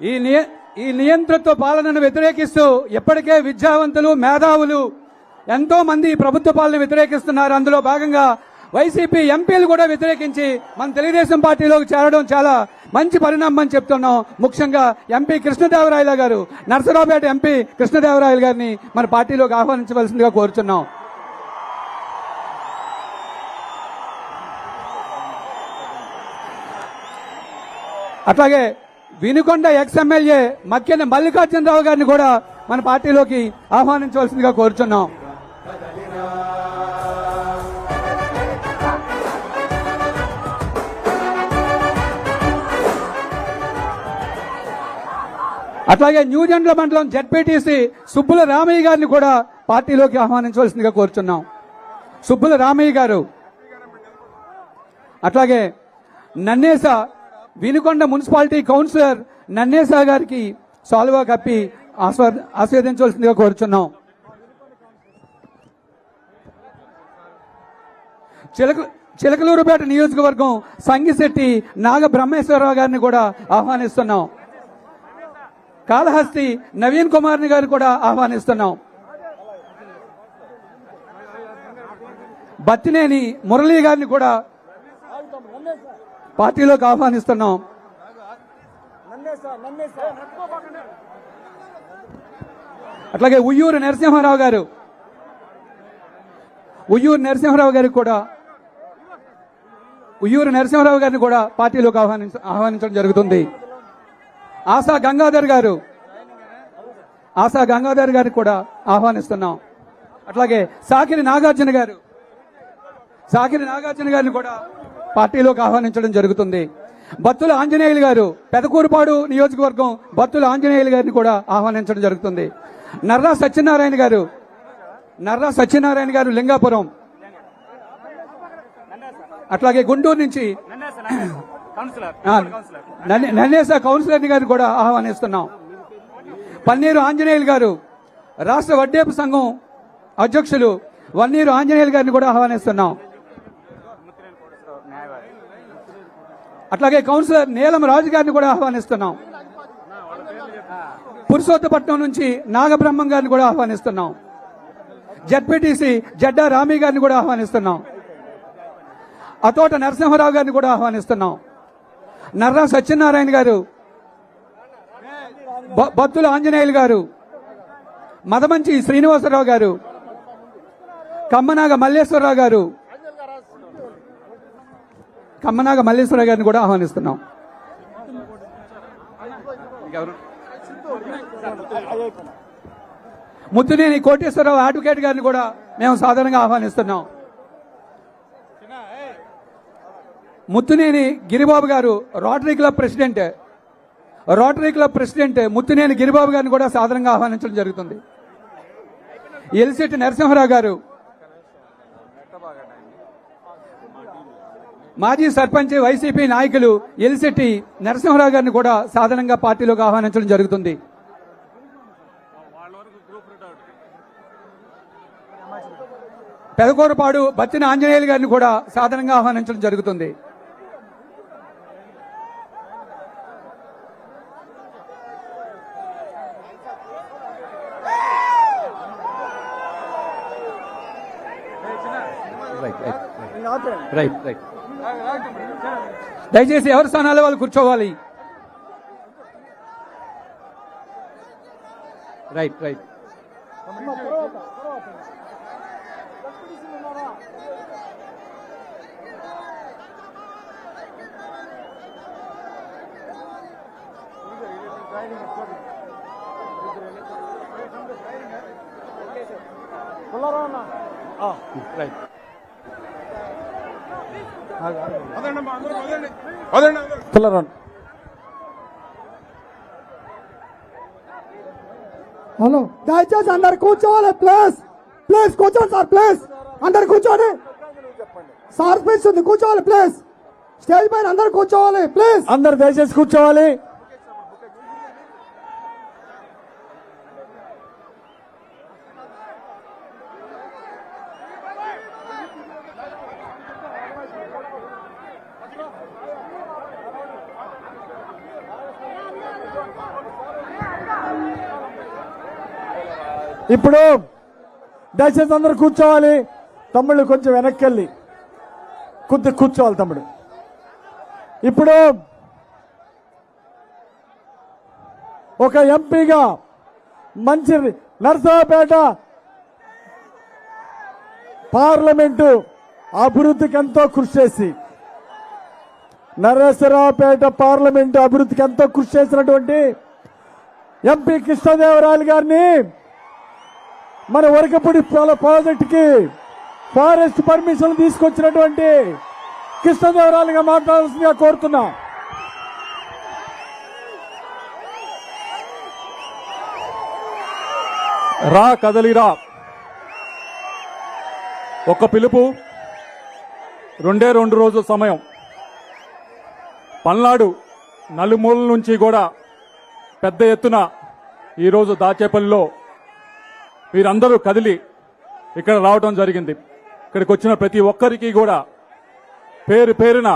ఈ నియ ఈ నియంతృత్వ పాలనను వ్యతిరేకిస్తూ ఇప్పటికే విద్యావంతులు మేధావులు ఎంతో మంది ప్రభుత్వ పాలన వ్యతిరేకిస్తున్నారు. అందులో భాగంగా వైసీపీ ఎంపీలు కూడా వ్యతిరేకించి మన తెలుగుదేశం పార్టీలోకి చేరడం చాలా మంచి పరిణామం అని చెప్తున్నాం. ముఖ్యంగా ఎంపీ కృష్ణదేవరాయల గారు నర్సరావుపేట ఎంపీ కృష్ణదేవరాయల గారిని మన పార్టీలోకి ఆహ్వానించవలసిందిగా కోరుతున్నాం అట్లాగే వినుకొండ ఎక్స్ ఎమ్మెల్యే మక్కెన మల్లికార్జునరావు గారిని కూడా మన పార్టీలోకి ఆహ్వానించవలసిందిగా కోరుచున్నాం. అట్లాగే న్యూజెండ్ల మండలం జడ్పీటీసీ సుబ్బుల రామయ్య గారిని కూడా పార్టీలోకి ఆహ్వానించవలసిందిగా కోరుచున్నాం. సుబ్బుల రామయ్య గారు. అట్లాగే నన్నేస వినుకొండ మున్సిపాలిటీ కౌన్సిలర్ నన్నేసా గారికి సాల్వా కప్పి ఆస్వాదించవలసిందిగా కోరుచున్నాం. చిలక చిలకలూరుపేట నియోజకవర్గం సంగిశెట్టి నాగ బ్రహ్మేశ్వరరావు గారిని కూడా ఆహ్వానిస్తున్నాం. కాళహస్తి నవీన్ కుమార్ని గారిని కూడా ఆహ్వానిస్తున్నాం. బత్తినేని మురళీ గారిని కూడా పార్టీలోకి ఆహ్వానిస్తున్నాం. అట్లాగే ఉయ్యూరు నరసింహారావు గారు. ఉయ్యూరు నరసింహారావు గారికి కూడా ఉయ్యూరు నరసింహారావు గారిని కూడా పార్టీలోకి ఆహ్వానించ ఆహ్వానించడం జరుగుతుంది. ఆశా గంగాధర్ గారు ఆశా గంగాధర్ గారికి కూడా ఆహ్వానిస్తున్నాం. అట్లాగే సాకిరి నాగార్జున గారు సాకిరి నాగార్జున గారిని కూడా పార్టీలోకి ఆహ్వానించడం జరుగుతుంది. బత్తుల ఆంజనేయులు గారు పెదకూరుపాడు నియోజకవర్గం బత్తుల ఆంజనేయులు గారిని కూడా ఆహ్వానించడం జరుగుతుంది. నర్రా సత్యనారాయణ గారు నర్రా సత్యనారాయణ గారు లింగాపురం. అట్లాగే గుంటూరు నుంచి నన్నేస నన్నే- నన్నేసా కౌన్సిలర్ గారిని కూడా ఆహ్వానిస్తున్నాం. పన్నీరు ఆంజనేయులు గారు రాష్ట్ర వడ్డేపు సంఘం అధ్యక్షులు వన్నీరు ఆంజనేయులు గారిని కూడా ఆహ్వానిస్తున్నాం. అట్లాగే కౌన్సిలర్ నీలం రాజు గారిని కూడా ఆహ్వానిస్తున్నాం. పురుషోత్తపట్నం నుంచి నాగబ్రహ్మం గారిని కూడా ఆహ్వానిస్తున్నాం. జడ్పీటీసీ జడ్డా రామి గారిని కూడా ఆహ్వానిస్తున్నాం. అతోట నరసింహారావు గారిని కూడా ఆహ్వానిస్తున్నాం. నర్రా సత్యనారాయణ గారు బ- బత్తుల ఆంజనేయులు గారు మదమంచి శ్రీనివాసరావు గారు కమ్మనాగ మల్లేశ్వరరావు గారు కమ్మనాగ మల్లేశ్వర గారిని కూడా ఆహ్వానిస్తున్నాం. ముద్దునేని కోటేశ్వరరావు అడ్వకేట్ గారిని కూడా మేము సాధారణంగా ఆహ్వానిస్తున్నాం. ముత్తునేని గిరిబాబు గారు Rotary club president Rotary club president Muttuneni Giribabu గారిని కూడా సాధారణంగా ఆహ్వానించడం జరుగుతుంది. ఎలిశెట్టి నరసింహరావు గారు మాజీ సర్పంచ్ వైసీపీ నాయకులు ఎలిశెట్టి నరసింహరావు గారిని కూడా సాధారణంగా పార్టీలోకి ఆహ్వానించడం జరుగుతుంది. పెదకూరపాడు బత్తిన ఆంజనేయులు గారిని కూడా సాధారణంగా ఆహ్వానించడం జరుగుతుంది. రైట్ రైట్ దయచేసి ఎవరి స్థానాల్లో వాళ్ళు కూర్చోవాలి? రైట్ రైట్ రైట్ హలో దయచేసి అందరు కూర్చోవాలి ప్లీజ్ ప్లీజ్ కూర్చోండి సార్ ప్లీజ్ అందరు కూర్చోండి. సార్ ప్లీజ్ ఉంది కూర్చోవాలి ప్లీజ్ స్టేజ్ పైన అందరు కూర్చోవాలి ప్లీజ్ అందరు దయచేసి కూర్చోవాలి. ఇప్పుడు దయచేసి అందరూ కూర్చోవాలి. తమ్ముళ్ళు కొంచెం వెనక్కి వెళ్ళి కొద్ది కూర్చోవాలి తమ్ముడు. ఇప్పుడు ఒక ఎంపీగా మంచి నర్సాపేట పార్లమెంటు అభివృద్ధికి ఎంతో కృషి చేసి నరసరావుపేట పార్లమెంటు అభివృద్ధికి ఎంతో కృషి చేసినటువంటి ఎంపీ కృష్ణదేవరాయలు గారిని మన వరకపూడి ప్రాజెక్టుకి ఫారెస్ట్ పర్మిషన్ తీసుకొచ్చినటువంటి కృష్ణదేవరాలుగా మాట్లాడాల్సిందిగా కోరుతున్నా. రా కదలిరా ఒక పిలుపు రెండే రెండు రోజుల సమయం. పల్నాడు నలుమూలల నుంచి కూడా పెద్ద ఎత్తున ఈరోజు దాచేపల్లిలో మీరందరూ కదిలి ఇక్కడ రావడం జరిగింది. ఇక్కడికి వచ్చిన ప్రతి ఒక్కరికి కూడా పేరు పేరున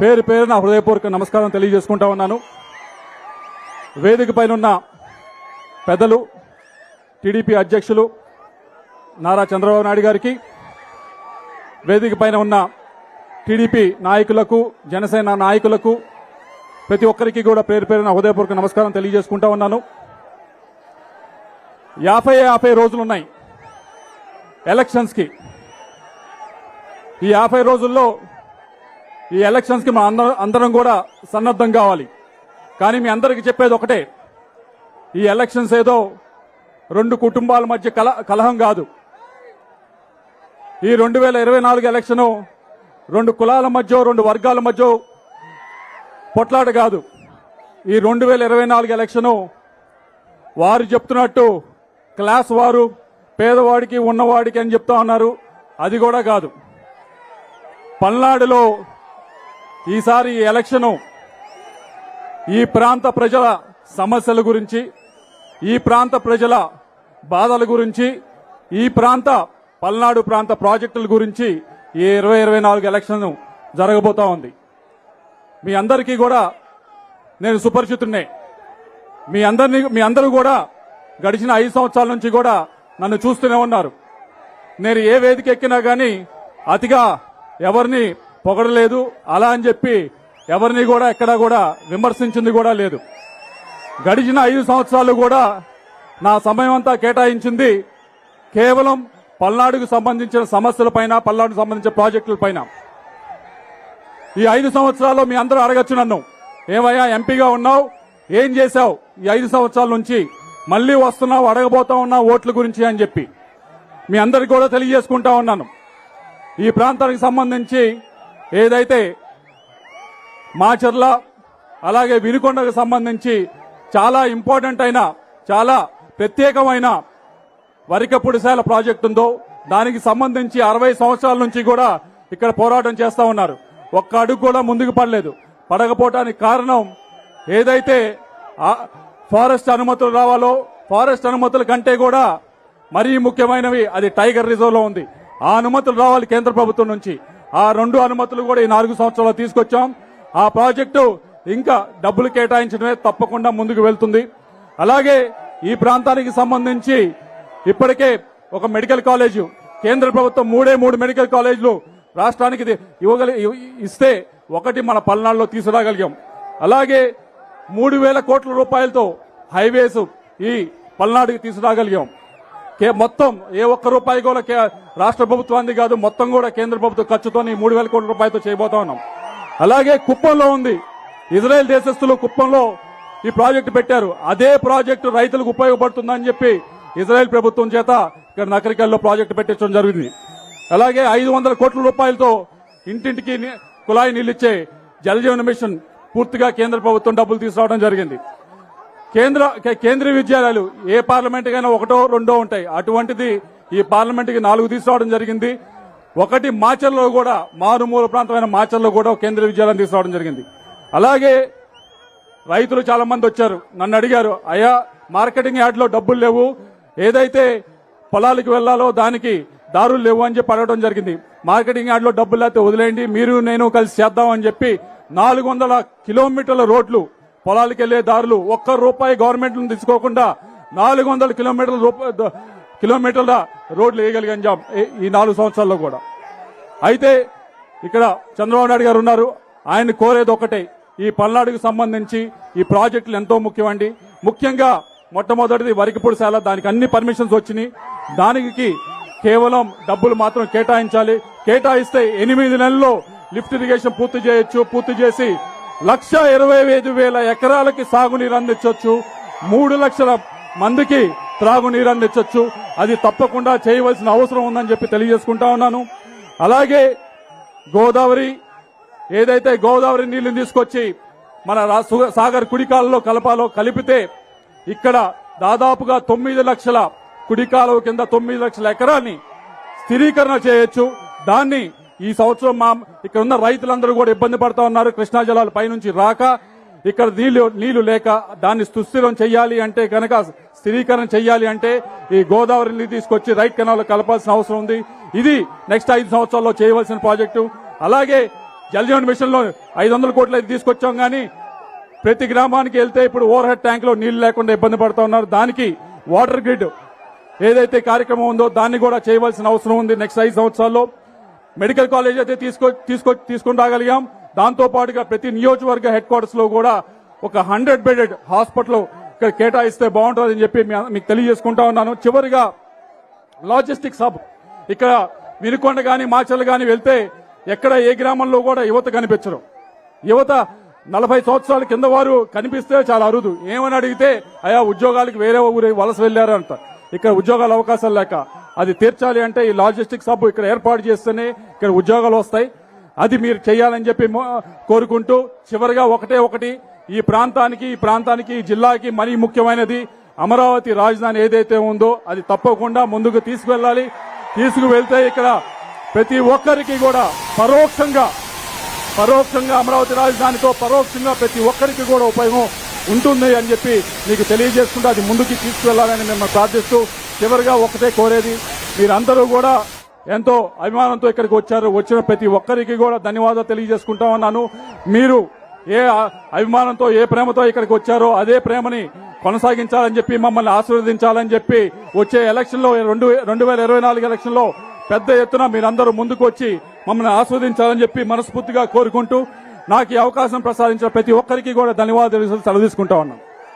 పేరు పేరున హృదయపూర్వక నమస్కారం తెలియజేసుకుంటా ఉన్నాను. వేదిక పైన ఉన్న పెద్దలు టీడీపీ అధ్యక్షులు నారా చంద్రబాబు నాయుడు గారికి వేదిక పైన ఉన్న టీడీపీ నాయకులకు జనసేన నాయకులకు ప్రతి ఒక్కరికి కూడా పేరు పేరున హృదయపూర్వక నమస్కారం తెలియజేసుకుంటా ఉన్నాను. యాభై యాభై రోజులున్నాయి ఎలక్షన్స్కి. ఈ యాభై రోజుల్లో ఈ ఎలక్షన్స్కి మన అందరం అందరం కూడా సన్నద్ధం కావాలి. కానీ మీ అందరికీ చెప్పేది ఒకటే. ఈ ఎలక్షన్స్ ఏదో రెండు కుటుంబాల మధ్య కల కలహం కాదు. ఈ రెండు వేల ఇరవై నాలుగు ఎలక్షను రెండు కులాల మధ్య రెండు వర్గాల మధ్య పొట్లాట కాదు. ఈ రెండు వేల ఇరవై నాలుగు ఎలక్షను వారు చెప్తున్నట్టు క్లాస్ వారు పేదవాడికి ఉన్నవాడికి అని చెప్తా ఉన్నారు. అది కూడా కాదు. పల్నాడులో ఈసారి ఈ ఎలక్షను ఈ ప్రాంత ప్రజల సమస్యల గురించి ఈ ప్రాంత ప్రజల బాధల గురించి ఈ ప్రాంత పల్నాడు ప్రాంత ప్రాజెక్టుల గురించి ఈ ఇరవై ఇరవై నాలుగు ఎలక్షన్ జరగబోతా ఉంది. మీ అందరికీ కూడా నేను సుపరిచితున్నే మీ అందరినీ మీ అందరూ కూడా గడిచిన ఐదు సంవత్సరాల నుంచి కూడా నన్ను చూస్తూనే ఉన్నారు. నేను ఏ వేదిక ఎక్కినా కానీ అతిగా ఎవరిని పొగడలేదు. అలా అని చెప్పి ఎవరిని కూడా ఎక్కడా కూడా విమర్శించింది కూడా లేదు. గడిచిన ఐదు సంవత్సరాలు కూడా నా సమయం అంతా కేటాయించింది కేవలం పల్నాడుకు సంబంధించిన సమస్యలపైన పల్నాడుకు సంబంధించిన ప్రాజెక్టులపైన ఈ ఐదు సంవత్సరాల్లో మీ అందరూ అడగచ్చు నన్ను. ఏమయ్యా ఎంపీగా ఉన్నావు? ఏం చేశావు ఈ ఐదు సంవత్సరాల నుంచి? మళ్ళీ వస్తున్నావు అడగబోతా ఉన్నా ఓట్ల గురించి అని చెప్పి. మీ అందరికి కూడా తెలియజేసుకుంటా ఉన్నాను. ఈ ప్రాంతానికి సంబంధించి ఏదైతే మాచర్ల అలాగే వినుకొండకు సంబంధించి చాలా ఇంపార్టెంట్ అయిన చాలా ప్రత్యేకమైన వరికపుడిశాల ప్రాజెక్టు ఉందో దానికి సంబంధించి అరవై సంవత్సరాల నుంచి కూడా ఇక్కడ పోరాటం చేస్తూ ఉన్నారు. ఒక్క అడుగు కూడా ముందుకు పడలేదు. పడకపోవటానికి కారణం ఏదైతే ఫారెస్ట్ అనుమతులు రావాలో ఫారెస్ట్ అనుమతుల కంటే కూడా మరీ ముఖ్యమైనవి అది టైగర్ రిజర్వ్లో ఉంది. ఆ అనుమతులు రావాలి కేంద్ర ప్రభుత్వం నుంచి. ఆ రెండు అనుమతులు కూడా ఈ నాలుగు సంవత్సరాలు తీసుకొచ్చాం. ఆ ప్రాజెక్టు ఇంకా డబ్బులు కేటాయించడమే తప్పకుండా ముందుకు వెళ్తుంది. అలాగే ఈ ప్రాంతానికి సంబంధించి ఇప్పటికే ఒక మెడికల్ కాలేజు కేంద్ర ప్రభుత్వం మూడే మూడు మెడికల్ కాలేజీలు రాష్ట్రానికి ఇది ఇవ్వగలి ఇస్తే ఒకటి మన పల్నాడులో తీసుకురాగలిగాం. అలాగే మూడు వేల కోట్ల రూపాయలతో హైవేస్ ఈ పల్నాడుకి తీసుకురాగలిగాం. కే- మొత్తం ఏ ఒక్క రూపాయి కూడా కే- రాష్ట్ర ప్రభుత్వానికి కాదు మొత్తం కూడా కేంద్ర ప్రభుత్వ ఖర్చుతో మూడు వేల కోట్ల రూపాయలతో చేయబోతా ఉన్నాం. అలాగే కుప్పంలో ఉంది. ఇజ్రాయెల్ దేశస్తులు కుప్పంలో ఈ ప్రాజెక్టు పెట్టారు. అదే ప్రాజెక్టు రైతులకు ఉపయోగపడుతుందని చెప్పి ఇజ్రాయెల్ ప్రభుత్వం చేత ఇక్కడ నకరికల్లో ప్రాజెక్టు పెట్టించడం జరిగింది. అలాగే ఐదు వందల కోట్ల రూపాయలతో ఇంటింటికి కుళాయి నీళ్ళిచ్చే జలజీవన మిషన్ పూర్తిగా కేంద్ర ప్రభుత్వం డబ్బులు తీసుకురావడం జరిగింది. కేంద్ర కే- కేంద్రీయ విద్యాలయాలు ఏ పార్లమెంట్ కైనా ఒకటో రెండో ఉంటాయి. అటువంటిది ఈ పార్లమెంట్కి నాలుగు తీసుకురావడం జరిగింది. ఒకటి మాచర్లో కూడా మారుమూల ప్రాంతమైన మాచర్లో కూడా కేంద్ర కేంద్రీయ విద్యాలయం తీసుకురావడం జరిగింది. అలాగే రైతులు చాలా మంది వచ్చారు. నన్ను అడిగారు అయ్యా మార్కెటింగ్ యార్డ్లో డబ్బులు లేవు. ఏదైతే పొలాలకు వెళ్ళాలో దానికి దారులు లేవు అని చెప్పి అడగడం జరిగింది. మార్కెటింగ్ యార్డ్లో డబ్బులు లేకపోతే వదిలేయండి. మీరు నేను కలిసి చేద్దామని చెప్పి నాలుగు వందల కిలోమీటర్ల రోడ్లు పొలాలకు వెళ్ళే దారులు ఒక్క రూపాయి గవర్నమెంట్ తీసుకోకుండా నాలుగు వందల కిలోమీటర్ల రూపాయ కిలోమీటర్ల రోడ్లు వేయగలిగాం ఈ- ఈ నాలుగు సంవత్సరాల్లో కూడా. అయితే ఇక్కడ చంద్రబాబు నాయుడు గారు ఉన్నారు. ఆయన కోరేది ఒకటే ఈ పల్నాడుకు సంబంధించి ఈ ప్రాజెక్టులు ఎంతో ముఖ్యమండి. ముఖ్యంగా మొట్టమొదటిది వరికిపొడిశాల దానికి అన్ని పర్మిషన్స్ వచ్చినాయి. దానికి కేవలం డబ్బులు మాత్రం కేటాయించాలి. కేటాయిస్తే ఎనిమిది నెలల్లో లిఫ్ట్ ఇరిగేషన్ పూర్తి చేయొచ్చు పూర్తి చేసి లక్ష ఇరవై ఐదు వేల ఎకరాలకి సాగునీరు అందించవచ్చు మూడు లక్షల మందికి త్రాగునీరు అందించవచ్చు అది తప్పకుండా చేయవలసిన అవసరం ఉందని చెప్పి తెలియజేసుకుంటా ఉన్నాను. అలాగే గోదావరి ఏదైతే గోదావరి నీళ్ళు తీసుకొచ్చి మన సాగర్ కుడికాలలో కలపాలో కలిపితే ఇక్కడ దాదాపుగా తొమ్మిది లక్షల కుడికాలువ కింద తొమ్మిది లక్షల ఎకరాన్ని స్థిరీకరణ చేయొచ్చు. దాన్ని ఈ సంవత్సరం మా ఇక్కడ ఉన్న రైతులందరూ కూడా ఇబ్బంది పడతా ఉన్నారు. కృష్ణా జలాలు పైనుంచి రాక ఇక్కడ నీళ్ళు నీళ్ళు లేక దాన్ని సుస్థిరం చేయాలి అంటే కనుక స్థిరీకరణ చేయాలి అంటే ఈ గోదావరి నీళ్ళు తీసుకొచ్చి రైట్ కెనాల్ కలపాల్సిన అవసరం ఉంది. ఇది నెక్స్ట్ ఐదు సంవత్సరాల్లో చేయవలసిన ప్రాజెక్టు. అలాగే జలజీవన్ మిషన్లో ఐదు వందల కోట్లు అయితే తీసుకొచ్చాం కానీ ప్రతి గ్రామానికి వెళ్తే ఇప్పుడు ఓవర్ హెడ్ ట్యాంక్లో నీళ్ళు లేకుండా ఇబ్బంది పడుతూ ఉన్నారు. దానికి వాటర్ గ్రిడ్ ఏదైతే కార్యక్రమం ఉందో దాన్ని కూడా చేయవలసిన అవసరం ఉంది నెక్స్ట్ ఐదు సంవత్సరాల్లో. మెడికల్ కాలేజ్ అయితే తీసుకో తీసుకో తీసుకుని రాగలిగాం. దాంతో పాటుగా ప్రతి నియోజకవర్గ హెడ్ క్వార్టర్స్లో కూడా ఒక హండ్రెడ్ బెడెడ్ హాస్పిటల్ ఇక్కడ కేటాయిస్తే బాగుంటుందని చెప్పి మీకు తెలియజేసుకుంటా ఉన్నాను. చివరిగా లాజిస్టిక్స్ హబ్ ఇక్కడ వినుకొండ కానీ మాచల్ కానీ వెళ్తే ఎక్కడ ఏ గ్రామంలో కూడా యువత కనిపించరు. యువత నలభై సంవత్సరాల కింద వారు కనిపిస్తే చాలా అరుదు. ఏమని అడిగితే అయా ఉద్యోగాలకు వేరే ఊరి వలస వెళ్ళారు ఇక్కడ ఉద్యోగాల అవకాశాలు లేక. అది తీర్చాలి అంటే ఈ లాజిస్టిక్స్ హబ్ ఇక్కడ ఏర్పాటు చేస్తేనే ఇక్కడ ఉద్యోగాలు వస్తాయి. అది మీరు చేయాలని చెప్పి కోరుకుంటూ చివరిగా ఒకటే ఒకటి. ఈ ప్రాంతానికి ఈ ప్రాంతానికి ఈ జిల్లాకి మరీ ముఖ్యమైనది అమరావతి రాజధాని ఏదైతే ఉందో అది తప్పకుండా ముందుకు తీసుకువెళ్ళాలి. తీసుకువెళ్తే ఇక్కడ ప్రతి ఒక్కరికి కూడా పరోక్షంగా పరోక్షంగా అమరావతి రాజధానితో పరోక్షంగా ప్రతి ఒక్కరికి కూడా ఉపయోగం ఉంటుంది అని చెప్పి మీకు తెలియజేసుకుంటూ అది ముందుకు తీసుకువెళ్ళాలని మిమ్మల్ని ప్రార్థిస్తూ చివరిగా ఒకటే కోరేది మీరందరూ కూడా ఎంతో అభిమానంతో ఇక్కడికి వచ్చారు. వచ్చిన ప్రతి ఒక్కరికి కూడా ధన్యవాదాలు తెలియజేసుకుంటా ఉన్నాను. మీరు ఏ అభిమానంతో ఏ ప్రేమతో ఇక్కడికి వచ్చారో అదే ప్రేమని కొనసాగించాలని చెప్పి మమ్మల్ని ఆశీర్వదించాలని చెప్పి వచ్చే ఎలక్షన్లో రెండు రెండు వేల ఇరవై నాలుగు ఎలక్షన్లో పెద్ద ఎత్తున మీరందరూ ముందుకు వచ్చి మమ్మల్ని ఆస్వాదించాలని చెప్పి మనస్ఫూర్తిగా కోరుకుంటూ నాకు ఈ అవకాశం ప్రసాదించిన ప్రతి ఒక్కరికి కూడా ధన్యవాదాలు సెలవు తీసుకుంటా ఉన్నాను.